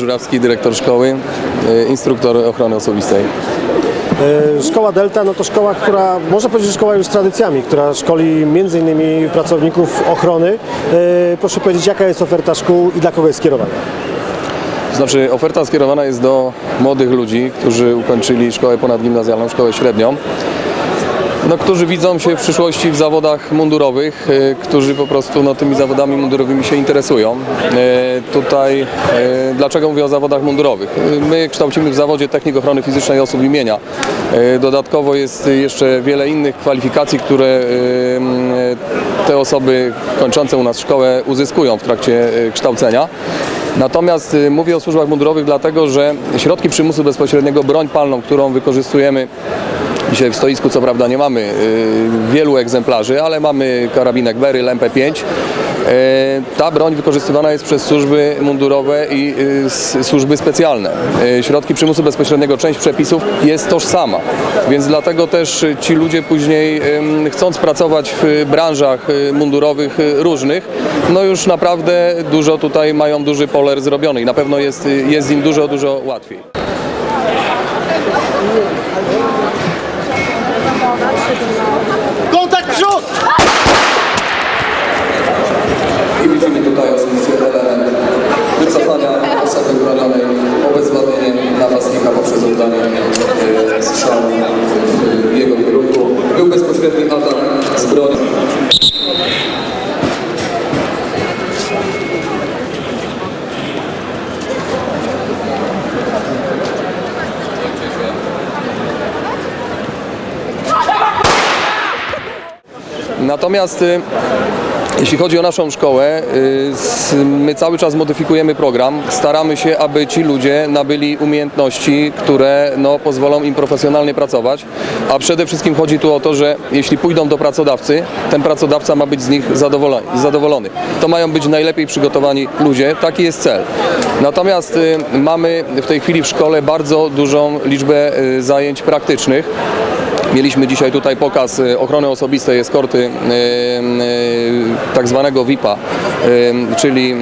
Żurawski, dyrektor szkoły, y, instruktor ochrony osobistej. E, Szkoła Delta no to szkoła, która, można powiedzieć, że szkoła już z tradycjami, która szkoli między innymi pracowników ochrony. E, Proszę powiedzieć, jaka jest oferta szkół i dla kogo jest skierowana? Znaczy oferta skierowana jest do młodych ludzi, którzy ukończyli szkołę ponadgimnazjalną, szkołę średnią. No, którzy widzą się w przyszłości w zawodach mundurowych, y, którzy po prostu no, tymi zawodami mundurowymi się interesują. Y, tutaj, y, dlaczego mówię o zawodach mundurowych? My kształcimy w zawodzie technik ochrony fizycznej osób imienia. Y, Dodatkowo jest jeszcze wiele innych kwalifikacji, które te osoby kończące u nas szkołę uzyskują w trakcie kształcenia. Natomiast mówię o służbach mundurowych dlatego, że środki przymusu bezpośredniego, broń palną, którą wykorzystujemy Dzisiaj w stoisku co prawda nie mamy y, wielu egzemplarzy, ale mamy karabinek Beryl MP5. Y, ta broń wykorzystywana jest przez służby mundurowe i y, służby specjalne. Środki przymusu bezpośredniego, część przepisów jest tożsama, więc dlatego też ci ludzie później chcąc pracować w branżach mundurowych różnych, no już naprawdę dużo tutaj mają duży poler zrobiony i na pewno jest, jest im dużo, dużo łatwiej. Kontakt przód! I widzimy tutaj oczywiście element wycofania osoby chronionej, obezwładnienie napastnika poprzez oddanie e, strzału w jego kierunku. Był bezpośredni atak z broni. Natomiast y, jeśli chodzi o naszą szkołę, y, my cały czas modyfikujemy program. Staramy się, aby ci ludzie nabyli umiejętności, które no, pozwolą im profesjonalnie pracować. A przede wszystkim chodzi tu o to, że jeśli pójdą do pracodawcy, ten pracodawca ma być z nich zadowolony. To mają być najlepiej przygotowani ludzie, taki jest cel. Natomiast y, mamy w tej chwili w szkole bardzo dużą liczbę zajęć praktycznych. Mieliśmy dzisiaj tutaj pokaz y, ochrony osobistej eskorty y, y, tak zwanego VIP-a, czyli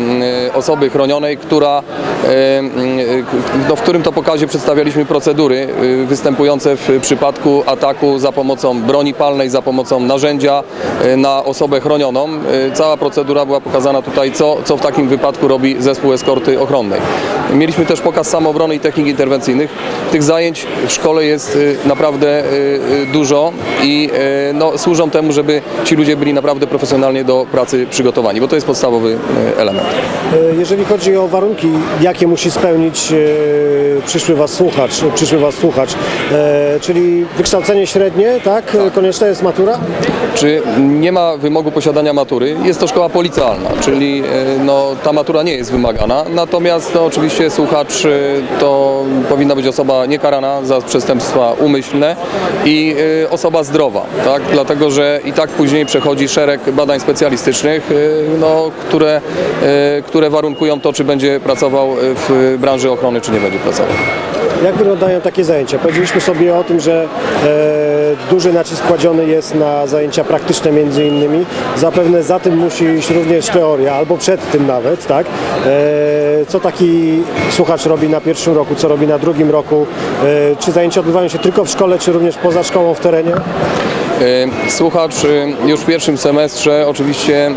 osoby chronionej, która, no, w którym to pokazie przedstawialiśmy procedury występujące w przypadku ataku za pomocą broni palnej, za pomocą narzędzia na osobę chronioną. Cała procedura była pokazana tutaj, co, co w takim wypadku robi zespół eskorty ochronnej. Mieliśmy też pokaz samoobrony i technik interwencyjnych. Tych zajęć w szkole jest naprawdę dużo i y, no, służą temu, żeby ci ludzie byli naprawdę profesjonalnie do pracy przygotowani, bo to jest podstawowy y, element. E, Jeżeli chodzi o warunki, jakie musi spełnić e, przyszły Was słuchacz, przyszły Was słuchacz, e, czyli wykształcenie średnie, tak? E, Konieczna jest matura? Czy nie ma wymogu posiadania matury? Jest to szkoła policjalna, czyli e, no, ta matura nie jest wymagana. Natomiast no, oczywiście słuchacz e, to powinna być osoba niekarana za przestępstwa umyślne i e, osoba zdrowa, tak? dlatego że i tak później przechodzi szereg badań specjalistycznych, e, no, które, e, które warunkują to, czy będzie pracował w branży ochrony, czy nie będzie pracował. Jak wyglądają takie zajęcia? Powiedzieliśmy sobie o tym, że e, duży nacisk kładziony jest na zajęcia praktyczne między innymi. Zapewne za tym musi iść również teoria, albo przed tym nawet, tak? E, co taki słuchacz robi na pierwszym roku, co robi na drugim roku? E, czy zajęcia odbywają się tylko w szkole, czy również poza szkołą w terenie? E, Słuchacz e, już w pierwszym semestrze oczywiście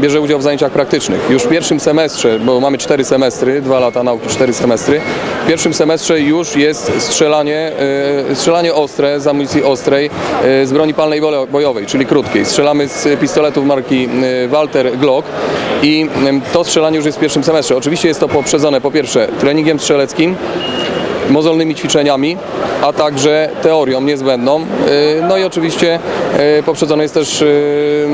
bierze udział w zajęciach praktycznych. Już w pierwszym semestrze, bo mamy cztery semestry, dwa lata nauki, cztery semestry. W pierwszym semestrze już jest strzelanie, e, strzelanie ostre z amunicji ostrej z broni palnej bojowej, czyli krótkiej. Strzelamy z pistoletów marki Walter Glock i to strzelanie już jest w pierwszym semestrze. Oczywiście jest to poprzedzone po pierwsze treningiem strzeleckim, mozolnymi ćwiczeniami, a także teorią niezbędną. Yy, No i oczywiście yy, poprzedzone jest też yy,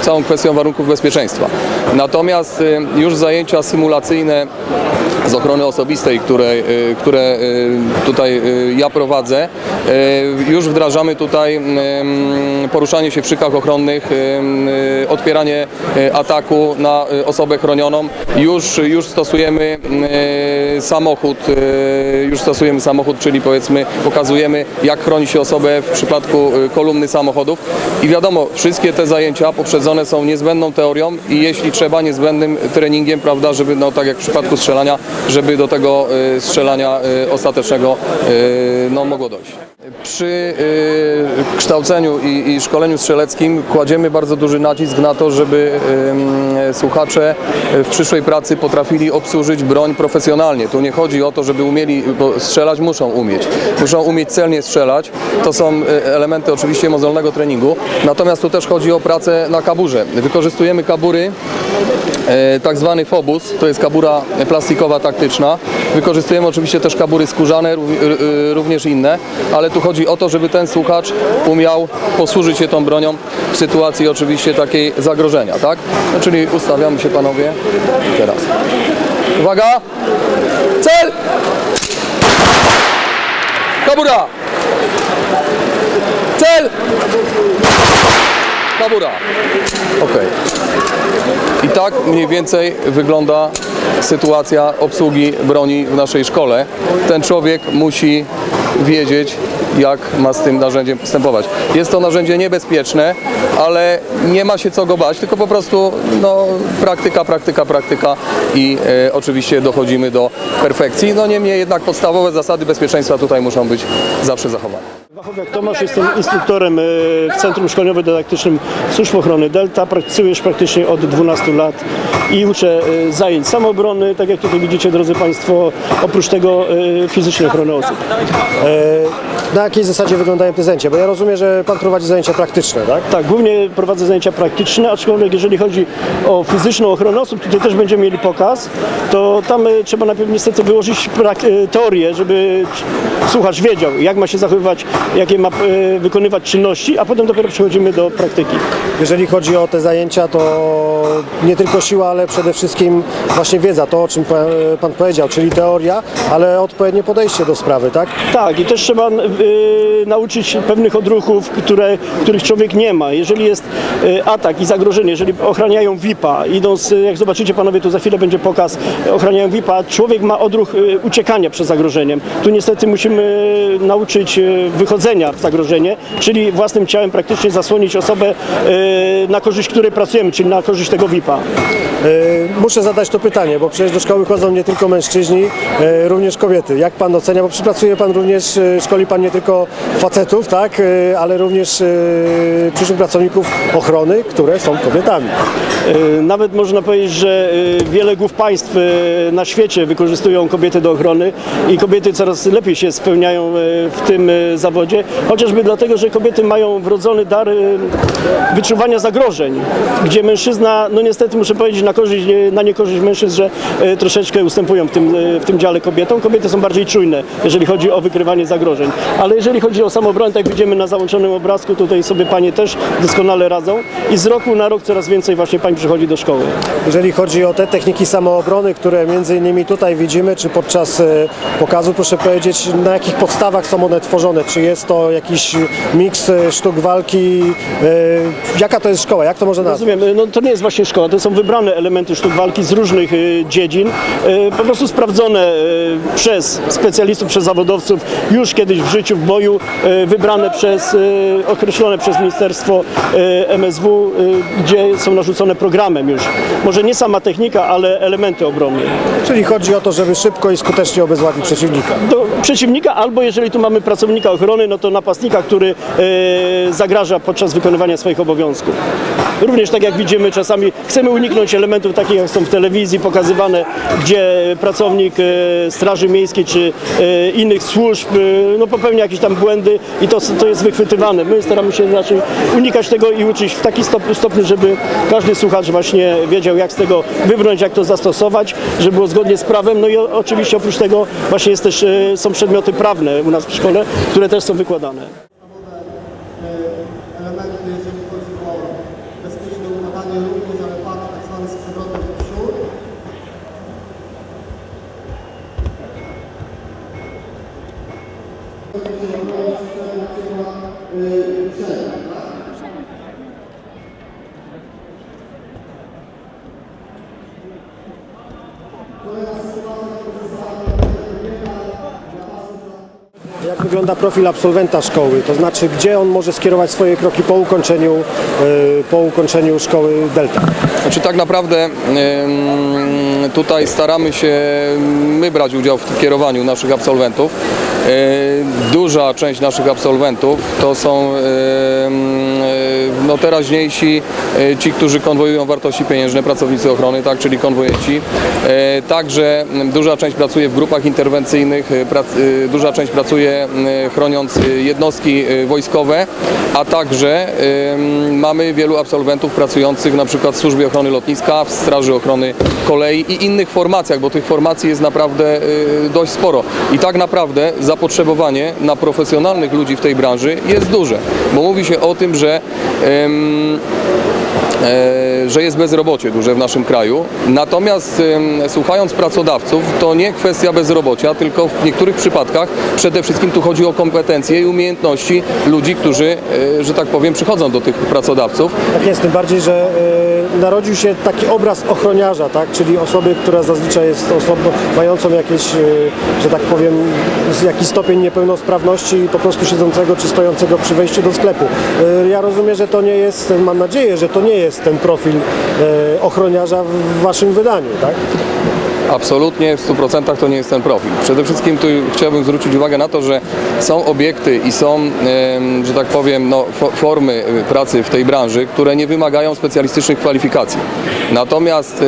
całą kwestią warunków bezpieczeństwa. Natomiast już zajęcia symulacyjne z ochrony osobistej, które, które tutaj ja prowadzę, już wdrażamy tutaj poruszanie się w szykach ochronnych, odpieranie ataku na osobę chronioną. Już, już stosujemy samochód już stosujemy samochód, czyli powiedzmy pokazujemy jak chroni się osobę w przypadku y, kolumny samochodów i wiadomo, wszystkie te zajęcia poprzedzone są niezbędną teorią i jeśli trzeba niezbędnym treningiem, prawda, żeby no tak jak w przypadku strzelania, żeby do tego y, strzelania y, ostatecznego no, mogło dojść. Przy y, kształceniu i, szkoleniu strzeleckim kładziemy bardzo duży nacisk na to, żeby słuchacze w przyszłej pracy potrafili obsłużyć broń profesjonalnie. Tu nie chodzi o to, żeby umieli, bo strzelać muszą umieć. Muszą umieć celnie strzelać. To są y, elementy oczywiście mozolnego treningu. Natomiast tu też chodzi o pracę na kaburze. Wykorzystujemy kabury tak zwany fobus, to jest kabura plastikowa taktyczna. Wykorzystujemy oczywiście też kabury skórzane, y, również inne, ale tu chodzi o to, żeby ten słuchacz umiał posłużyć się tą bronią w sytuacji oczywiście takiej zagrożenia, tak? No, czyli ustawiamy się panowie teraz. Uwaga! Cel! Kabura! Cel! Kabura! Okej. I tak mniej więcej wygląda sytuacja obsługi broni w naszej szkole. Ten człowiek musi wiedzieć, jak ma z tym narzędziem postępować. Jest to narzędzie niebezpieczne, ale nie ma się co go bać, tylko po prostu no, praktyka, praktyka, praktyka i e, oczywiście dochodzimy do perfekcji. No niemniej jednak podstawowe zasady bezpieczeństwa tutaj muszą być zawsze zachowane. Wachowiak Tomasz, jestem instruktorem e, w Centrum Szkoleniowo-Dydaktycznym Służb Ochrony Delta. Pracuję już praktycznie od 12 lat i uczę e, zajęć samoobrony, tak jak tutaj widzicie, drodzy Państwo, oprócz tego e, fizycznej ochrony osób. Na jakiej zasadzie wyglądają te zajęcia? Bo ja rozumiem, że Pan prowadzi zajęcia praktyczne, tak? Tak, głównie prowadzę zajęcia praktyczne, aczkolwiek jeżeli chodzi o fizyczną ochronę osób, tutaj też będziemy mieli pokaz, to tam trzeba najpierw niestety wyłożyć teorię, żeby słuchacz wiedział, jak ma się zachowywać, jakie ma e, wykonywać czynności, a potem dopiero przechodzimy do praktyki. Jeżeli chodzi o te zajęcia, to nie tylko siła, ale przede wszystkim właśnie wiedza, to o czym pa- Pan powiedział, czyli teoria, ale odpowiednie podejście do sprawy, tak? Tak, i też trzeba y, nauczyć pewnych odruchów, które, których człowiek nie ma. Jeżeli jest y, atak i zagrożenie, jeżeli ochraniają VIP-a, idąc, y, jak zobaczycie panowie, tu za chwilę będzie pokaz, ochraniają VIP-a, człowiek ma odruch y, uciekania przed zagrożeniem. Tu niestety musimy nauczyć y, wychodzenia w zagrożenie, czyli własnym ciałem praktycznie zasłonić osobę, y, na korzyść której pracujemy, czyli na korzyść tego VIP-a. E, Muszę zadać to pytanie, bo przecież do szkoły chodzą nie tylko mężczyźni, e, również kobiety. Jak Pan ocenia, bo przypracuje Pan również, e, szkoli Pan nie tylko facetów, tak, e, ale również e, przyszłych pracowników ochrony, które są kobietami. E, Nawet można powiedzieć, że e, wiele głów państw e, na świecie wykorzystują kobiety do ochrony i kobiety coraz lepiej się spełniają e, w tym e, zawodzie, chociażby dlatego, że kobiety mają wrodzony dar e, wyczuwania zagrożeń, gdzie mężczyzna, no niestety muszę powiedzieć na, korzyść, e, na niekorzyść mężczyzn, że e, troszeczkę ustępują w tym, w tym dziale kobietom. Kobiety są bardziej czujne, jeżeli chodzi o wykrywanie zagrożeń, ale jeżeli chodzi o samobronę, tak jak widzimy na załączonym obrazku, tutaj sobie panie też doskonale radzą i z roku na rok coraz więcej właśnie pań przychodzi do szkoły. Jeżeli chodzi o te techniki samoobrony, które między innymi tutaj widzimy, czy podczas pokazu, proszę powiedzieć, na jakich podstawach są one tworzone? Czy jest to jakiś miks e, sztuk walki? E, Jaka to jest szkoła? Jak to można nazwać? Rozumiem, no to nie jest właśnie szkoła, to są wybrane elementy sztuk walki z różnych dziedzin, po prostu sprawdzone przez specjalistów, przez zawodowców już kiedyś w życiu, w boju, wybrane przez, określone przez Ministerstwo MSW, gdzie są narzucone programem już. Może nie sama technika, ale elementy obrony. Czyli chodzi o to, żeby szybko i skutecznie obezwładnić przeciwnika. do przeciwnika, albo jeżeli tu mamy pracownika ochrony, no to napastnika, który e, zagraża podczas wykonywania swoich obowiązków. Również tak jak widzimy czasami chcemy uniknąć elementów takich jak są w telewizji pokazywane, gdzie pracownik e, Straży Miejskiej czy e, innych służb e, no, popełnia jakieś tam błędy i to, to jest wychwytywane. My staramy się raczej unikać tego i uczyć w taki stop, stopniu, żeby każdy słuchacz właśnie wiedział jak z tego wybrnąć, jak to zastosować, żeby było zgodnie z prawem. No i oczywiście oprócz tego właśnie jest też, są przedmioty prawne u nas w szkole, które też są wykładane. elementy, jeżeli chodzi o bezpieczne umawianie również, ale patrz tak zwany z przewrotem w przód. Jak wygląda profil absolwenta szkoły? To znaczy, gdzie on może skierować swoje kroki po ukończeniu, e, po ukończeniu szkoły Delta? Znaczy tak naprawdę ym, tutaj staramy się my brać udział w kierowaniu naszych absolwentów. Yy, Duża część naszych absolwentów to są ym, yy, no, teraźniejsi ci, którzy konwojują wartości pieniężne, pracownicy ochrony, tak, czyli konwojenci. Także ym, duża część pracuje w grupach interwencyjnych, duża część pracuje chroniąc jednostki wojskowe, a także mamy wielu absolwentów pracujących na przykład w Służbie Ochrony Lotniska, w Straży Ochrony Kolei i innych formacjach, bo tych formacji jest naprawdę y, dość sporo. I tak naprawdę zapotrzebowanie na profesjonalnych ludzi w tej branży jest duże, bo mówi się o tym, że e, że jest bezrobocie duże w naszym kraju. Natomiast słuchając pracodawców, to nie kwestia bezrobocia, tylko w niektórych przypadkach przede wszystkim tu chodzi o kompetencje i umiejętności ludzi, którzy, e, że tak powiem, przychodzą do tych pracodawców. Tak jest, tym bardziej, że e, narodził się taki obraz ochroniarza, tak? czyli osoby, która zazwyczaj jest osobą mającą jakieś, e, że tak powiem, jakiś stopień niepełnosprawności po prostu siedzącego czy stojącego przy wejściu do sklepu. E, ja rozumiem, że to nie jest, mam nadzieję, że to nie jest ten profil e, ochroniarza w waszym wydaniu, tak? Absolutnie w 100% to nie jest ten profil. Przede wszystkim tu chciałbym zwrócić uwagę na to, że są obiekty i są, że tak powiem, no, fo- formy y, pracy w tej branży, które nie wymagają specjalistycznych kwalifikacji. Natomiast,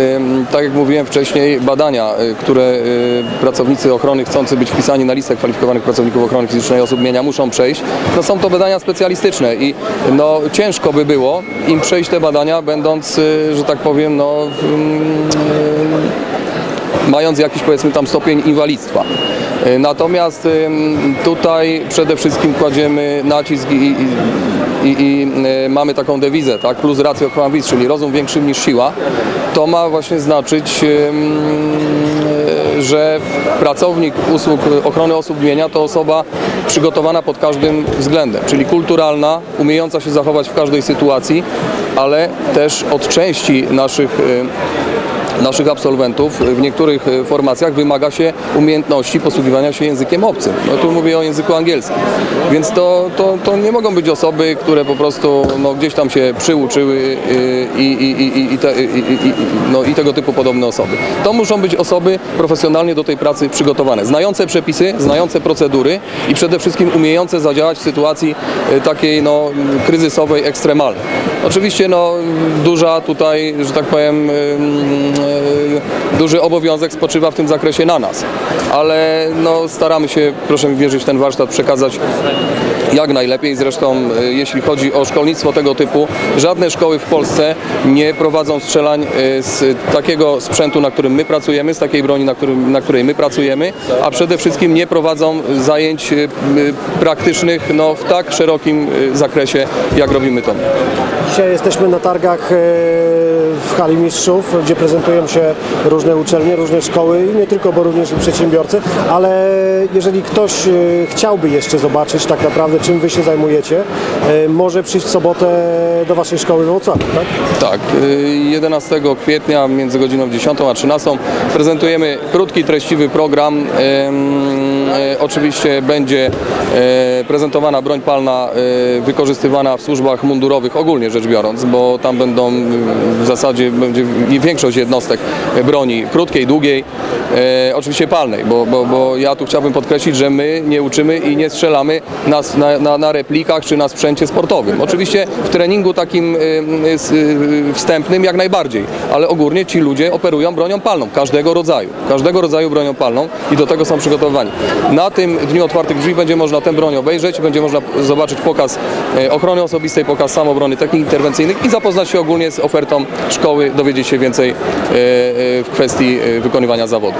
tak jak mówiłem wcześniej, badania, y, które y, pracownicy ochrony chcący być wpisani na listę kwalifikowanych pracowników ochrony fizycznej osób mienia muszą przejść, no są to badania specjalistyczne i no, ciężko by było im przejść te badania, będąc, że tak powiem, no, mm, mając jakiś powiedzmy tam stopień inwalidztwa. Y, Natomiast tutaj przede wszystkim kładziemy nacisk i, i, i, i y, mamy taką dewizę, tak, plus ratio quam vis, czyli rozum większy niż siła. To ma właśnie znaczyć, y, że pracownik usług ochrony osób mienia to osoba przygotowana pod każdym względem, czyli kulturalna, umiejąca się zachować w każdej sytuacji, ale też od części naszych naszych absolwentów w niektórych e, formacjach wymaga się umiejętności posługiwania się językiem obcym. No tu mówię o języku angielskim. Więc to, to, to nie mogą być osoby, które po prostu no, gdzieś tam się przyuczyły y, i, i, i, i, te, i, i, no, i tego typu podobne osoby. To muszą być osoby profesjonalnie do tej pracy przygotowane, znające przepisy, znające procedury i przede wszystkim umiejące zadziałać w sytuacji y, takiej no, kryzysowej, ekstremalnej. Oczywiście no, duża tutaj, że tak powiem, y, duży obowiązek spoczywa w tym zakresie na nas, ale no, staramy się, proszę mi wierzyć, ten warsztat przekazać jak najlepiej. Zresztą y, jeśli chodzi o szkolnictwo tego typu, żadne szkoły w Polsce nie prowadzą strzelań y, z takiego sprzętu, na którym my pracujemy, z takiej broni, na, którym, na której my pracujemy, a przede wszystkim nie prowadzą zajęć praktycznych no, w tak szerokim zakresie, jak robimy to. Dzisiaj jesteśmy na targach e, w Hali Mistrzów, gdzie prezentują się różne uczelnie, różne szkoły i nie tylko, bo również i przedsiębiorcy, ale jeżeli ktoś e, chciałby jeszcze zobaczyć tak naprawdę czym Wy się zajmujecie, e, może przyjść w sobotę do Waszej szkoły w Wrocławiu, tak? Tak, y, 11 kwietnia między godziną 10 a 13 prezentujemy krótki, treściwy program. Y, Oczywiście będzie e, prezentowana broń palna e, wykorzystywana w służbach mundurowych ogólnie rzecz biorąc, bo tam będą w zasadzie będzie większość jednostek broni krótkiej, długiej, e, oczywiście palnej, bo, bo, bo ja tu chciałbym podkreślić, że my nie uczymy i nie strzelamy na, na, na, replikach czy na sprzęcie sportowym. Oczywiście w treningu takim wstępnym jak najbardziej, ale ogólnie ci ludzie operują bronią palną, każdego rodzaju, każdego rodzaju bronią palną i do tego są przygotowani. Na tym Dniu Otwartych Drzwi będzie można tę broń obejrzeć, będzie można zobaczyć pokaz e, ochrony osobistej, pokaz samobrony, technik interwencyjnych i zapoznać się ogólnie z ofertą szkoły, dowiedzieć się więcej e, e, w kwestii wykonywania zawodu.